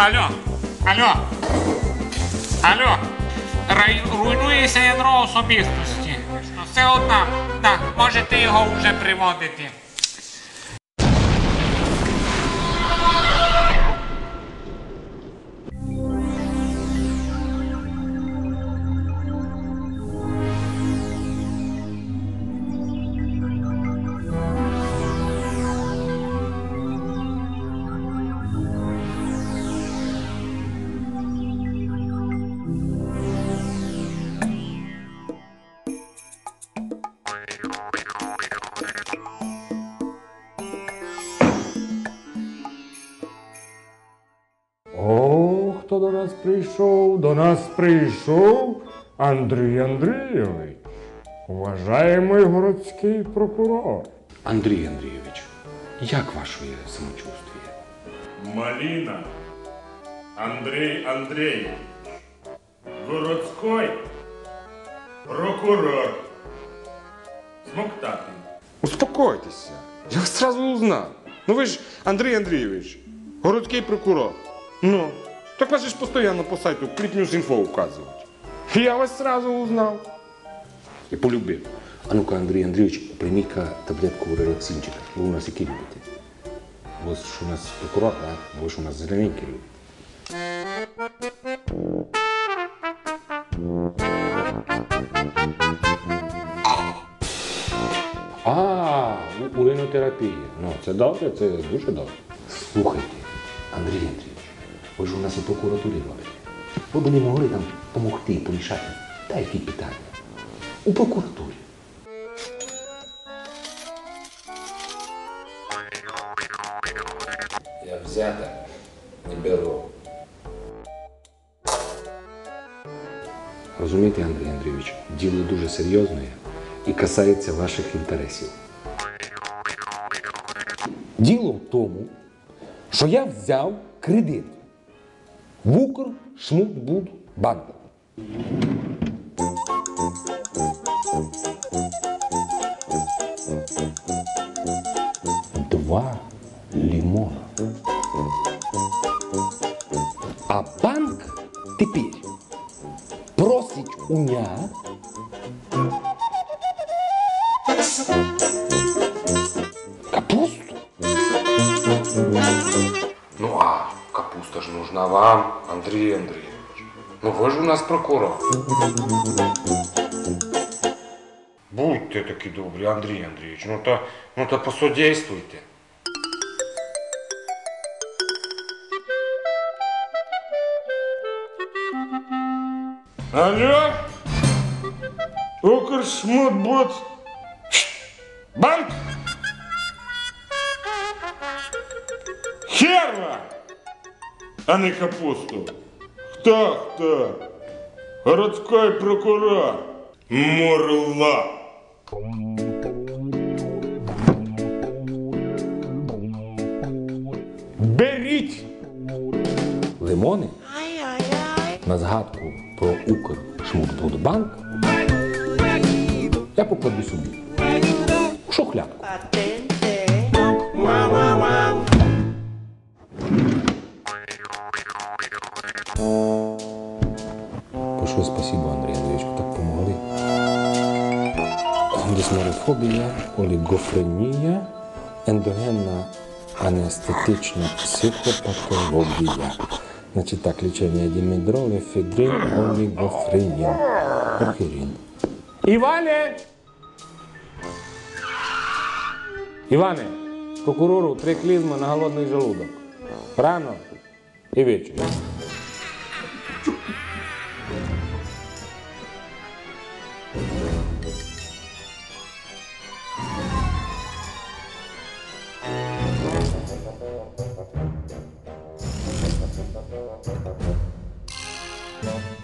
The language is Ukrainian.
Алло, алло. Алло. Рай... Руйнується ядро особистості. Все одна. Так, можете його вже приводити. До нас прийшов? До нас прийшов Андрій Андрійович, уважаємий городський прокурор. Андрій Андрійович, як ваше самочувствие? Малина Андрей Андреевич, городской прокурор. Смоктатый. Успокойтеся. Я вас сразу узнав. Ну ви ж Андрій Андрійович, городський прокурор. Ну, так вас же ж постійно по сайту Кліпнюс.Інфо указують. Я вас сразу узнав. І полюбив. А ну-ка, Андрій Андрійович, прийміть-ка таблетку релаксинчика. Ви у нас які любите? Ви ж у нас прокурор, а? Ви ж у нас зелененький любите. А, уринотерапія. Ну, це добре, це дуже добре. Слухайте, Андрій Андрійович, ви ж у нас у прокуратурі робите. Ви б не могли нам допомогти, порішати. Та які питання? У прокуратурі. Я взята не беру. Розумієте, Андрій Андрійович, діло дуже серйозне і касається ваших інтересів. Діло в тому, що я взяв кредит в Укршмутбудбанку. Два лимона. А банк тепер просить у меня капуста ж нужна вам, Андрій Андрійович. Ну ви ж у нас прокурор. Будьте такі добрі, Андрій Андрійович. Ну то, ну то посодействуйте. Алло? Укршмутбуд. Банк? Херва! А не капусту. Кто, кто? Городской прокурор. Мурла. Беріть лимони на згадку про Укршмутбудбанк. Я покладу собі шухлядку. Большое спасибо, Андрій Андрійович, ви так помогли. Дисморофобія, олігофренія, ендогенна анестетична психопатологія. Значить так, лічення дімедрол, ефедрин, олігофренін, орхірін. Іване! Іване, прокурору три клізми на голодний желудок. Рано і ввечері. Thank you.